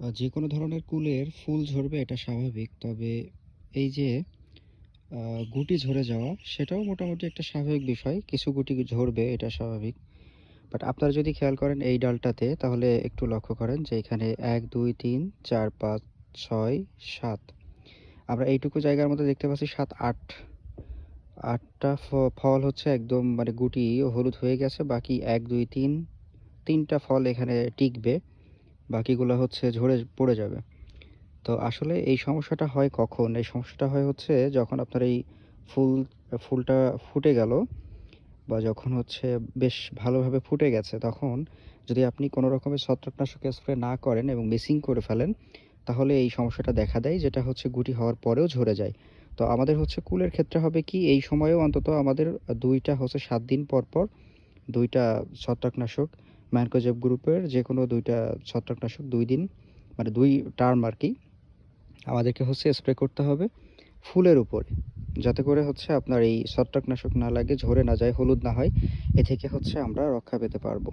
যে কোনো ধরনের কুলের ফুল ঝরবে এটা স্বাভাবিক। তবে এই যে গুটি ঝরে যাওয়া সেটাও মোটামুটি একটা স্বাভাবিক বিষয়। কিছু গুটি ঝরবে এটা স্বাভাবিক। বাট আপনারা যদি খেয়াল করেন এই ডালটাতে তাহলে একটু লক্ষ্য করেন যে এখানে ১, ২, ৩, ৪, ৫, ৬, ৭ আমরা এইটুকু জায়গার মধ্যে দেখতে পাচ্ছি সাত আট আটটা ফল হচ্ছে একদম মানে গুটি হলুদ হয়ে গেছে। বাকি ১, ২, ৩ ৩ টা ফল এখানে টিকবে। বাকিগুলো হচ্ছে ঝরে পড়ে যাবে। তো আসলে এই সমস্যাটা হয় কখন? এই সমস্যাটা হয় হচ্ছে যখন আপনার এই ফুল ফুলটা ফুটে গেল বা যখন হচ্ছে বেশ ভালোভাবে ফুটে গেছে তখন যদি আপনি কোনো রকমের ছত্রাকনাশক স্প্রে না করেন এবং মিসিং করে ফেলেন তাহলে এই সমস্যাটা দেখা দেয় যেটা হচ্ছে গুটি হওয়ার পরেও ঝরে যায়। তো আমাদের হচ্ছে কুলের ক্ষেত্রে হবে কি এই সময়েও অন্তত আমাদের দুইটা হচ্ছে সাত দিন পর, পর দুইটা ছত্রাকনাশক ম্যানকোজেব গ্রুপের যে কোনো দুইটা ছত্রাকনাশক দুই দিন মানে দুই টার্ম আর কি আমাদেরকে হচ্ছে স্প্রে করতে হবে ফুলের উপরে। যাতে করে হচ্ছে আপনার এই ছত্রাকনাশক না লাগে, ঝরে না যায়, হলুদ না হয়। এ থেকে হচ্ছে আমরা রক্ষা পেতে পারব।